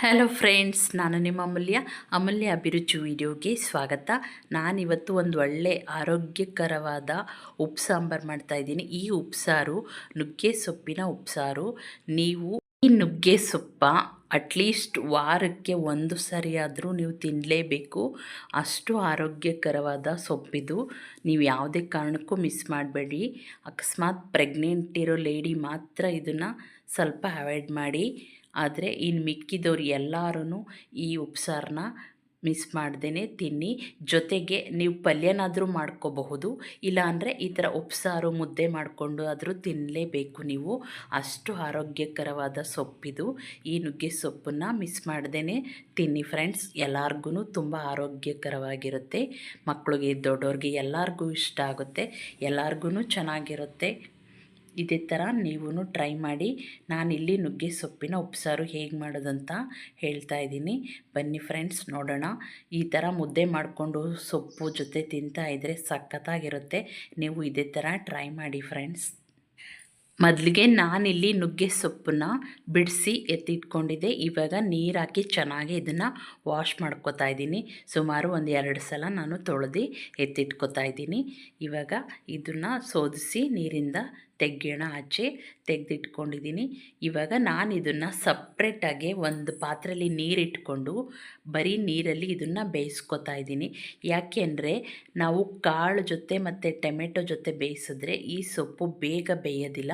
Hello friends ನಾನು ನಿಮ್ಮ ಅಮೂಲ್ಯ. ಅಮೂಲ್ಯ ಅಭಿರುಚಿ ವಿಡಿಯೋಗೆ ಸ್ವಾಗತ. ನಾನಿವತ್ತು ಒಂದು ಒಳ್ಳೆ ಆರೋಗ್ಯಕರವಾದ ಉಪ್ಸಾಂಬಾರು ಮಾಡ್ತಾಯಿದ್ದೀನಿ ಈ ಉಪ್ಸಾರು ನುಗ್ಗೆ ಸೊಪ್ಪಿನ ಉಪ್ಸಾರು ನೀವು ಈ ನುಗ್ಗೆ ಸೊಪ್ಪ ಅಟ್ಲೀಸ್ಟ್ ವಾರಕ್ಕೆ ಒಂದು ಸರಿಯಾದರೂ ನೀವು ತಿನ್ನಲೇಬೇಕು ಅಷ್ಟು ಆರೋಗ್ಯಕರವಾದ ಸೊಪ್ಪಿದು. ನೀವು ಯಾವುದೇ ಕಾರಣಕ್ಕೂ ಮಿಸ್ ಮಾಡಬೇಡಿ. ಅಕಸ್ಮಾತ್ ಪ್ರೆಗ್ನೆಂಟ್ ಇರೋ ಲೇಡಿ ಮಾತ್ರ ಇದನ್ನು ಸ್ವಲ್ಪ ಅವಾಯ್ಡ್ ಮಾಡಿ. ಆದರೆ ಇನ್ನು ಮಿಕ್ಕಿದವ್ರು ಎಲ್ಲರೂ ಈ ಉಪ್ಸಾರನ್ನ ಮಿಸ್ ಮಾಡ್ದೇ ತಿನ್ನಿ. ಜೊತೆಗೆ ನೀವು ಪಲ್ಯನಾದರೂ ಮಾಡ್ಕೋಬಹುದು, ಇಲ್ಲಾಂದರೆ ಈ ಥರ ಉಪ್ಸಾರು ಮುದ್ದೆ ಮಾಡಿಕೊಂಡು ಆದರೂ ತಿನ್ನಲೇಬೇಕು ನೀವು. ಅಷ್ಟು ಆರೋಗ್ಯಕರವಾದ ಸೊಪ್ಪಿದು. ಈ ನುಗ್ಗೆ ಸೊಪ್ಪನ್ನು ಮಿಸ್ ಮಾಡ್ದೇ ತಿನ್ನಿ ಫ್ರೆಂಡ್ಸ್. ಎಲ್ಲರಿಗೂ ತುಂಬ ಆರೋಗ್ಯಕರವಾಗಿರುತ್ತೆ. ಮಕ್ಕಳಿಗೆ ದೊಡ್ಡವ್ರಿಗೆ ಎಲ್ಲರಿಗೂ ಇಷ್ಟ ಆಗುತ್ತೆ. ಎಲ್ಲರಿಗೂ ಚೆನ್ನಾಗಿರುತ್ತೆ. ಇದೇ ಥರ ನೀವು ಟ್ರೈ ಮಾಡಿ. ನಾನಿಲ್ಲಿ ನುಗ್ಗೆ ಸೊಪ್ಪಿನ ಉಪ್ಸಾರು ಹೇಗೆ ಮಾಡೋದಂತ ಹೇಳ್ತಾ ಇದ್ದೀನಿ. ಬನ್ನಿ ಫ್ರೆಂಡ್ಸ್ ನೋಡೋಣ. ಈ ಥರ ಮುದ್ದೆ ಮಾಡಿಕೊಂಡು ಸೊಪ್ಪು ಜೊತೆ ತಿಂತಾ ಇದ್ದರೆ ಸಖತ್ತಾಗಿರುತ್ತೆ. ನೀವು ಇದೇ ಥರ ಟ್ರೈ ಮಾಡಿ ಫ್ರೆಂಡ್ಸ್. ಮೊದಲಿಗೆ ನಾನಿಲ್ಲಿ ನುಗ್ಗೆ ಸೊಪ್ಪನ್ನ ಬಿಡಿಸಿ ಎತ್ತಿಟ್ಕೊಂಡಿದ್ದೆ. ಇವಾಗ ನೀರು ಹಾಕಿ ಚೆನ್ನಾಗಿ ಇದನ್ನು ವಾಶ್ ಮಾಡ್ಕೋತಾ ಇದ್ದೀನಿ. ಸುಮಾರು ಒಂದು ಎರಡು ಸಲ ನಾನು ತೊಳೆದು ಎತ್ತಿಟ್ಕೋತಾ ಇದ್ದೀನಿ. ಇವಾಗ ಇದನ್ನು ಸೋದಿಸಿ ನೀರಿಂದ ತೆಗ್ಯೋಣ, ಆಚೆ ತೆಗೆದಿಟ್ಕೊಂಡಿದ್ದೀನಿ. ಇವಾಗ ನಾನು ಇದನ್ನು ಸಪ್ರೇಟಾಗಿ ಒಂದು ಪಾತ್ರೆಯಲ್ಲಿ ನೀರಿಟ್ಕೊಂಡು ಬರೀ ನೀರಲ್ಲಿ ಇದನ್ನು ಬೇಯಿಸ್ಕೊತಾ ಇದ್ದೀನಿ. ಯಾಕೆಂದರೆ ನಾವು ಕಾಳು ಜೊತೆ ಮತ್ತು ಟೊಮೆಟೊ ಜೊತೆ ಬೇಯಿಸಿದ್ರೆ ಈ ಸೊಪ್ಪು ಬೇಗ ಬೇಯೋದಿಲ್ಲ.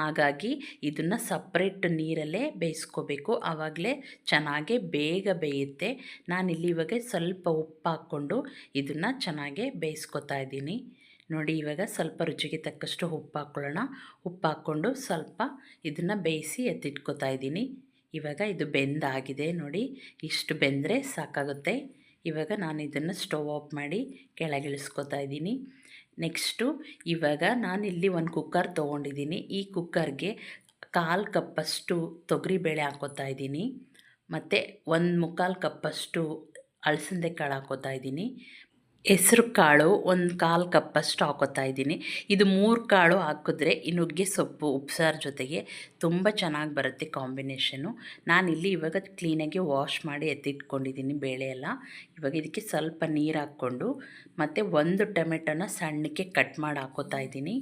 ಹಾಗಾಗಿ ಇದನ್ನು ಸಪ್ರೇಟ್ ನೀರಲ್ಲೇ ಬೇಯಿಸ್ಕೋಬೇಕು. ಆವಾಗಲೇ ಚೆನ್ನಾಗೆ ಬೇಗ ಬೇಯುತ್ತೆ. ನಾನಿಲ್ಲಿ ಇವಾಗ ಸ್ವಲ್ಪ ಉಪ್ಪು ಹಾಕ್ಕೊಂಡು ಇದನ್ನು ಚೆನ್ನಾಗೆ ಬೇಯಿಸ್ಕೊತಾ ಇದ್ದೀನಿ. ನೋಡಿ ಇವಾಗ ಸ್ವಲ್ಪ ರುಚಿಗೆ ತಕ್ಕಷ್ಟು ಉಪ್ಪು ಹಾಕ್ಕೊಳ್ಳೋಣ ಉಪ್ಪು ಹಾಕ್ಕೊಂಡು ಸ್ವಲ್ಪ ಇದನ್ನು ಬೇಯಿಸಿ ಎತ್ತಿಟ್ಕೋತಾ ಇದ್ದೀನಿ. ಇವಾಗ ಇದು ಬೆಂದಾಗಿದೆ ನೋಡಿ. ಇಷ್ಟು ಬೆಂದರೆ ಸಾಕಾಗುತ್ತೆ. ಇವಾಗ ನಾನು ಇದನ್ನು ಸ್ಟವ್ ಆಫ್ ಮಾಡಿ ಕೆಳಗಿಳಿಸ್ಕೊತಾ ಇದ್ದೀನಿ. ನೆಕ್ಸ್ಟು ಇವಾಗ ನಾನಿಲ್ಲಿ ಒಂದು ಕುಕ್ಕರ್ ತೊಗೊಂಡಿದ್ದೀನಿ. ಈ ಕುಕ್ಕರ್ಗೆ ಕಾಲು ಕಪ್ಪಷ್ಟು ತೊಗರಿಬೇಳೆ ಹಾಕೋತಾ ಇದ್ದೀನಿ. ಮತ್ತು ಒಂದು ಮುಕ್ಕಾಲು ಕಪ್ಪಷ್ಟು ಅಳಸಂದೆ ಕಾಳು ಹಾಕೋತಾ ಇದ್ದೀನಿ. ಹೆಸ್ರು ಕಾಳು ಒಂದು ಕಾಲು ಕಪ್ಪಷ್ಟು ಹಾಕೋತಾ ಇದ್ದೀನಿ. ಇದು ಮೂರು ಕಾಳು ಹಾಕಿದ್ರೆ ಈ ನುಗ್ಗೆ, ಸೊಪ್ಪು, ಉಪ್ಸಾರು ಜೊತೆಗೆ ತುಂಬ ಚೆನ್ನಾಗಿ ಬರುತ್ತೆ ಕಾಂಬಿನೇಷನು ನಾನಿಲ್ಲಿ ಇವಾಗ ಕ್ಲೀನಾಗಿ ವಾಶ್ ಮಾಡಿ ಎತ್ತಿಟ್ಕೊಂಡಿದ್ದೀನಿ ಬೇಳೆ ಎಲ್ಲ ಇವಾಗ ಇದಕ್ಕೆ ಸ್ವಲ್ಪ ನೀರು ಹಾಕ್ಕೊಂಡು ಮತ್ತು ಒಂದು ಟೊಮೆಟೊನ ಸಣ್ಣಕ್ಕೆ ಕಟ್ ಮಾಡಿ ಹಾಕೋತಾ ಇದ್ದೀನಿ.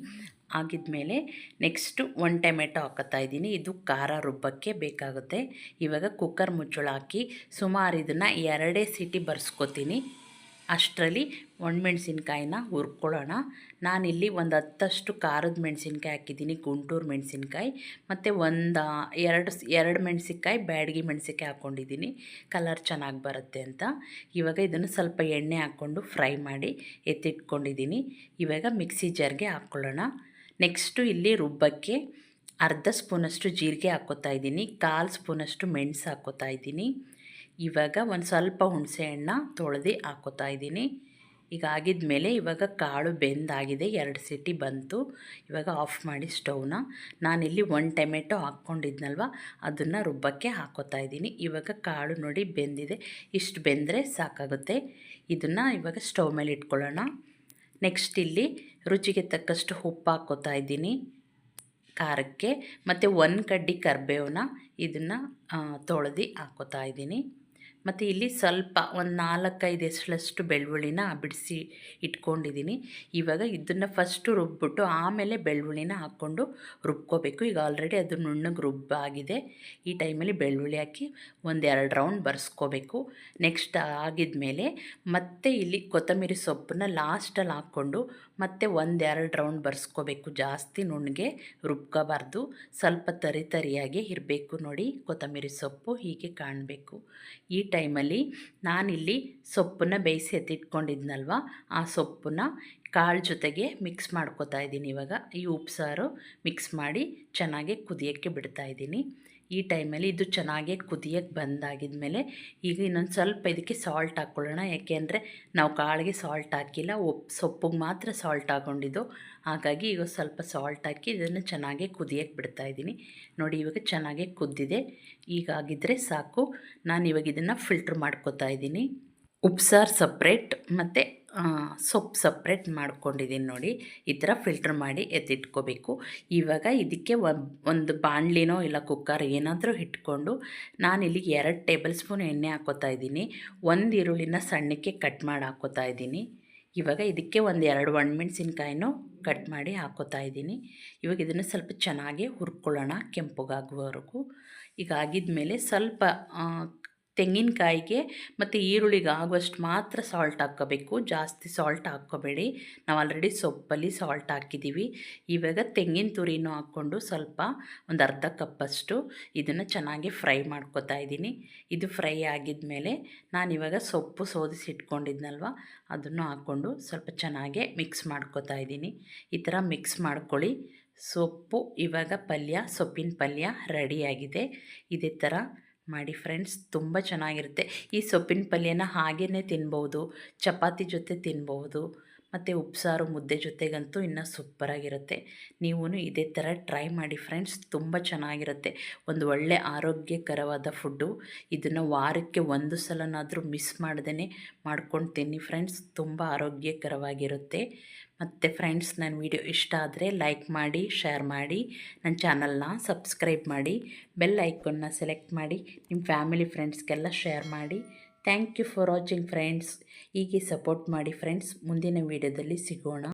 ಆಗಿದ್ಮೇಲೆ ನೆಕ್ಸ್ಟು ಒಂದು ಟೊಮೆಟೊ ಹಾಕೋತಾ ಇದ್ದೀನಿ. ಇದು ಖಾರ ರುಬ್ಬಕ್ಕೆ ಬೇಕಾಗುತ್ತೆ. ಇವಾಗ ಕುಕ್ಕರ್ ಮುಚ್ಚಳ ಹಾಕಿ ಸುಮಾರು ಇದನ್ನು ಎರಡೇ ಸಿಟಿ ಬರ್ಸ್ಕೊತೀನಿ. ಅಷ್ಟರಲ್ಲಿ ಒಣಮೆಣ್ಸಿನ್ಕಾಯಿನ ಹುರ್ಕೊಳ್ಳೋಣ. ನಾನಿಲ್ಲಿ ಒಂದು ಹತ್ತಷ್ಟು ಖಾರದ ಮೆಣಸಿನ್ಕಾಯಿ ಹಾಕಿದ್ದೀನಿ ಗುಂಟೂರು ಮೆಣಸಿನ್ಕಾಯಿ. ಮತ್ತು ಒಂದು, ಎರಡು ಎರಡು ಮೆಣಸಿನ್ಕಾಯಿ ಬ್ಯಾಡಗಿ ಮೆಣಸಿನ್ಕಾಯಿ ಹಾಕ್ಕೊಂಡಿದ್ದೀನಿ ಕಲರ್ ಚೆನ್ನಾಗಿ ಬರುತ್ತೆ ಅಂತ. ಇವಾಗ ಇದನ್ನು ಸ್ವಲ್ಪ ಎಣ್ಣೆ ಹಾಕ್ಕೊಂಡು ಫ್ರೈ ಮಾಡಿ ಎತ್ತಿಟ್ಕೊಂಡಿದ್ದೀನಿ. ಇವಾಗ ಮಿಕ್ಸಿ ಜಾರ್ಗೆ ಹಾಕ್ಕೊಳ್ಳೋಣ. ನೆಕ್ಸ್ಟು ಇಲ್ಲಿ ರುಬ್ಬಕ್ಕೆ ಅರ್ಧ ಸ್ಪೂನಷ್ಟು ಜೀರಿಗೆ ಹಾಕ್ಕೋತಾ ಇದ್ದೀನಿ. ಕಾಲು ಸ್ಪೂನಷ್ಟು ಮೆಣಸು ಹಾಕ್ಕೋತಾ ಇದ್ದೀನಿ. ಇವಾಗ ಒಂದು ಸ್ವಲ್ಪ ಹುಣಸೆ ಹಣ್ಣು ತೊಳೆದು ಹಾಕೋತಾ ಇದ್ದೀನಿ. ಈಗ ಆಗಿದ ಮೇಲೆ ಇವಾಗ ಕಾಳು ಬೆಂದಾಗಿದೆ, ಎರಡು ಸಿಟಿ ಬಂತು. ಇವಾಗ ಆಫ್ ಮಾಡಿ ಸ್ಟೌವ್ನ. ನಾನಿಲ್ಲಿ ಒಂದು ಟೊಮೆಟೊ ಹಾಕ್ಕೊಂಡಿದ್ನಲ್ವ, ಅದನ್ನು ರುಬ್ಬಕ್ಕೆ ಹಾಕೋತಾ ಇದ್ದೀನಿ. ಇವಾಗ ಕಾಳು ನೋಡಿ ಬೆಂದಿದೆ. ಇಷ್ಟು ಬೆಂದರೆ ಸಾಕಾಗುತ್ತೆ. ಇದನ್ನು ಇವಾಗ ಸ್ಟೌವ್ ಮೇಲೆ ಇಟ್ಕೊಳ್ಳೋಣ. ನೆಕ್ಸ್ಟ್ ಇಲ್ಲಿ ರುಚಿಗೆ ತಕ್ಕಷ್ಟು ಉಪ್ಪು ಹಾಕೋತಾ ಇದ್ದೀನಿ. ಖಾರಕ್ಕೆ. ಮತ್ತು ಒಂದು ಕಡ್ಡಿ ಕರ್ಬೇವನ್ನ ಇದನ್ನು ತೊಳೆದು ಹಾಕೋತಾ ಇದ್ದೀನಿ. ಮತ್ತು ಇಲ್ಲಿ ಸ್ವಲ್ಪ ಒಂದು ನಾಲ್ಕೈದು ಎಸಳಷ್ಟು ಬೆಳ್ಳುಳ್ಳಿನ ಬಿಡಿಸಿ ಇಟ್ಕೊಂಡಿದ್ದೀನಿ ಇವಾಗ ಇದನ್ನು ಫಸ್ಟು ರುಬ್ಬಿಟ್ಟು ಆಮೇಲೆ ಬೆಳ್ಳುಳ್ಳಿನ ಹಾಕ್ಕೊಂಡು ರುಬ್ಕೋಬೇಕು. ಈಗ ಆಲ್ರೆಡಿ ಅದು ನುಣ್ಣಗೆ ರುಬ್ಬಾಗಿದೆ ಈ ಟೈಮಲ್ಲಿ ಬೆಳ್ಳುಳ್ಳಿ ಹಾಕಿ ಒಂದೆರಡು ರೌಂಡ್ ಬರ್ಸ್ಕೋಬೇಕು. ನೆಕ್ಸ್ಟ್ ಆಗಿದ ಮೇಲೆ ಮತ್ತೆ ಇಲ್ಲಿ ಕೊತ್ತಂಬರಿ ಸೊಪ್ಪನ್ನ ಲಾಸ್ಟಲ್ಲಿ ಹಾಕ್ಕೊಂಡು ಮತ್ತು ಒಂದೆರಡು ರೌಂಡ್ ಬರ್ಸ್ಕೋಬೇಕು. ಜಾಸ್ತಿ ನುಣ್ಣಗೆ ರುಬ್ಕೋಬಾರ್ದು. ಸ್ವಲ್ಪ ತರಿ ತರಿಯಾಗಿ ಇರಬೇಕು ನೋಡಿ ಕೊತ್ತಂಬರಿ ಸೊಪ್ಪು ಹೀಗೆ ಕಾಣಬೇಕು. ಈ ಟೈಮಲ್ಲಿ ನಾನಿಲ್ಲಿ ಸೊಪ್ಪನ್ನ ಬೇಯಿಸಿ ಎತ್ತಿಟ್ಕೊಂಡಿದ್ನಲ್ವ? ಆ ಸೊಪ್ಪನ್ನ ಕಾಳು ಜೊತೆಗೆ ಮಿಕ್ಸ್ ಮಾಡ್ಕೋತಾ ಇದ್ದೀನಿ ಇವಾಗ. ಈ ಉಪ್ಸಾರು ಮಿಕ್ಸ್ ಮಾಡಿ ಚೆನ್ನಾಗಿ ಕುದಿಯೋಕ್ಕೆ ಬಿಡ್ತಾ ಇದ್ದೀನಿ. ಈ ಟೈಮಲ್ಲಿ ಇದು ಚೆನ್ನಾಗಿ ಕುದಿಯೋಕ್ಕೆ ಬಂದಾಗಿದ್ಮೇಲೆ ಈಗ ಇನ್ನೊಂದು ಸ್ವಲ್ಪ ಇದಕ್ಕೆ ಸಾಲ್ಟ್ ಹಾಕ್ಕೊಳ್ಳೋಣ. ಯಾಕೆಂದರೆ ನಾವು ಕಾಳಿಗೆ ಸಾಲ್ಟ್ ಹಾಕಿಲ್ಲ, ಒಪ್, ಸೊಪ್ಪಿಗೆ ಮಾತ್ರ ಸಾಲ್ಟ್ ಹಾಕ್ಕೊಂಡಿದ್ದು. ಹಾಗಾಗಿ ಈಗ ಸ್ವಲ್ಪ ಸಾಲ್ಟ್ ಹಾಕಿ ಇದನ್ನು ಚೆನ್ನಾಗಿ ಕುದಿಯೋಕ್ಕೆ ಬಿಡ್ತಾ ಇದ್ದೀನಿ. ನೋಡಿ ಇವಾಗ ಚೆನ್ನಾಗಿ ಕುದ್ದಿದೆ. ಈಗಾಗಿದ್ದರೆ ಸಾಕು. ನಾನು ಇವಾಗ ಇದನ್ನು ಫಿಲ್ಟ್ರ್ ಮಾಡ್ಕೋತಾ ಇದ್ದೀನಿ. ಉಪ್ಸಾರು ಸಪ್ರೇಟ್ ಮತ್ತು ಸೊಪ್ಪು ಸಪ್ರೇಟ್ ಮಾಡ್ಕೊಂಡಿದ್ದೀನಿ ನೋಡಿ. ಈ ಥರ ಫಿಲ್ಟ್ರ್ ಮಾಡಿ ಎತ್ತಿಟ್ಕೋಬೇಕು. ಇವಾಗ ಇದಕ್ಕೆ ಒಂದು ಬಾಣಲಿನೋ ಇಲ್ಲ ಕುಕ್ಕರ್ ಏನಾದರೂ ಇಟ್ಕೊಂಡು ನಾನಿಲ್ಲಿ ಎರಡು ಟೇಬಲ್ ಸ್ಪೂನ್ ಎಣ್ಣೆ ಹಾಕೋತಾ ಇದ್ದೀನಿ. ಒಂದು ಈರುಳ್ಳಿನ ಸಣ್ಣಕ್ಕೆ ಕಟ್ ಮಾಡಿ ಹಾಕೋತಾ ಇದ್ದೀನಿ. ಇವಾಗ ಇದಕ್ಕೆ ಒಂದು ಎರಡು ಒಣಮೆಣ್ಸಿನ್ಕಾಯಿನೂ ಕಟ್ ಮಾಡಿ ಹಾಕೋತಾ ಇದ್ದೀನಿ. ಇವಾಗ ಇದನ್ನು ಸ್ವಲ್ಪ ಚೆನ್ನಾಗಿ ಹುರ್ಕೊಳ್ಳೋಣ ಕೆಂಪುಗಾಗುವವರೆಗೂ. ಈಗ ಆಗಿದ್ಮೇಲೆ ಸ್ವಲ್ಪ ಆ, ತೆಂಗಿನಕಾಯಿಗೆ ಮತ್ತು ಈರುಳ್ಳಿಗೆ ಆಗುವಷ್ಟು ಮಾತ್ರ ಸಾಲ್ಟ್ ಹಾಕ್ಕೋಬೇಕು. ಜಾಸ್ತಿ ಸಾಲ್ಟ್ ಹಾಕ್ಕೋಬೇಡಿ. ನಾವು ಆಲ್ರೆಡಿ ಸೊಪ್ಪಲ್ಲಿ ಸಾಲ್ಟ್ ಹಾಕಿದ್ದೀವಿ ಇವಾಗ ತೆಂಗಿನ ತುರಿನೂ ಹಾಕ್ಕೊಂಡು ಸ್ವಲ್ಪ ಒಂದು ಅರ್ಧ ಕಪ್ಪಷ್ಟು ಇದನ್ನು ಚೆನ್ನಾಗಿ ಫ್ರೈ ಮಾಡ್ಕೋತಾ ಇದ್ದೀನಿ. ಇದು ಫ್ರೈ ಆಗಿದ್ಮೇಲೆ ನಾನಿವಾಗ ಸೊಪ್ಪು ಸೋದಿಸಿ ಇಟ್ಕೊಂಡಿದ್ನಲ್ವ, ಅದನ್ನು ಹಾಕ್ಕೊಂಡು ಸ್ವಲ್ಪ ಚೆನ್ನಾಗೆ ಮಿಕ್ಸ್ ಮಾಡ್ಕೊತಾ ಇದ್ದೀನಿ. ಈ ಥರ ಮಿಕ್ಸ್ ಮಾಡ್ಕೊಳ್ಳಿ. ಸೊಪ್ಪು ಇವಾಗ ಪಲ್ಯ, ಸೊಪ್ಪಿನ ಪಲ್ಯ ರೆಡಿಯಾಗಿದೆ ಇದೇ ಥರ ಮಾಡಿ ಫ್ರೆಂಡ್ಸ್ ತುಂಬ ಚೆನ್ನಾಗಿರುತ್ತೆ. ಈ ಸೊಪ್ಪಿನ ಪಲ್ಯನ ಹಾಗೇ ತಿನ್ಬೋದು ಚಪಾತಿ ಜೊತೆ ತಿನ್ಬೋದು. ಮತ್ತು ಉಪ್ಸಾರು ಮುದ್ದೆ ಜೊತೆಗಂತೂ ಇನ್ನೂ ಸೂಪರಾಗಿರುತ್ತೆ ನೀವು ಇದೇ ಥರ ಟ್ರೈ ಮಾಡಿ ಫ್ರೆಂಡ್ಸ್ ತುಂಬ ಚೆನ್ನಾಗಿರುತ್ತೆ. ಒಂದು ಒಳ್ಳೆ ಆರೋಗ್ಯಕರವಾದ ಫುಡ್ಡು ಇದನ್ನು ವಾರಕ್ಕೆ ಒಂದು ಸಲನಾದರೂ ಮಿಸ್ ಮಾಡ್ದೇ ಮಾಡ್ಕೊಂಡು ತಿನ್ನಿ ಫ್ರೆಂಡ್ಸ್ ತುಂಬ ಆರೋಗ್ಯಕರವಾಗಿರುತ್ತೆ. ಮತ್ತು ಫ್ರೆಂಡ್ಸ್ ನನ್ನ ವಿಡಿಯೋ ಇಷ್ಟ ಆದರೆ ಲೈಕ್ ಮಾಡಿ ಶೇರ್ ಮಾಡಿ. ನನ್ನ ಚಾನಲ್ನ ಸಬ್ಸ್ಕ್ರೈಬ್ ಮಾಡಿ. ಬೆಲ್ ಐಕನ್ನ ಸೆಲೆಕ್ಟ್ ಮಾಡಿ. ನಿಮ್ಮ ಫ್ಯಾಮಿಲಿ ಫ್ರೆಂಡ್ಸ್ಗೆಲ್ಲ ಶೇರ್ ಮಾಡಿ. Thank you for watching friends ಹೀಗೆ ಸಪೋರ್ಟ್ ಮಾಡಿ ಫ್ರೆಂಡ್ಸ್ ಮುಂದಿನ ವೀಡಿಯೋದಲ್ಲಿ ಸಿಗೋಣ.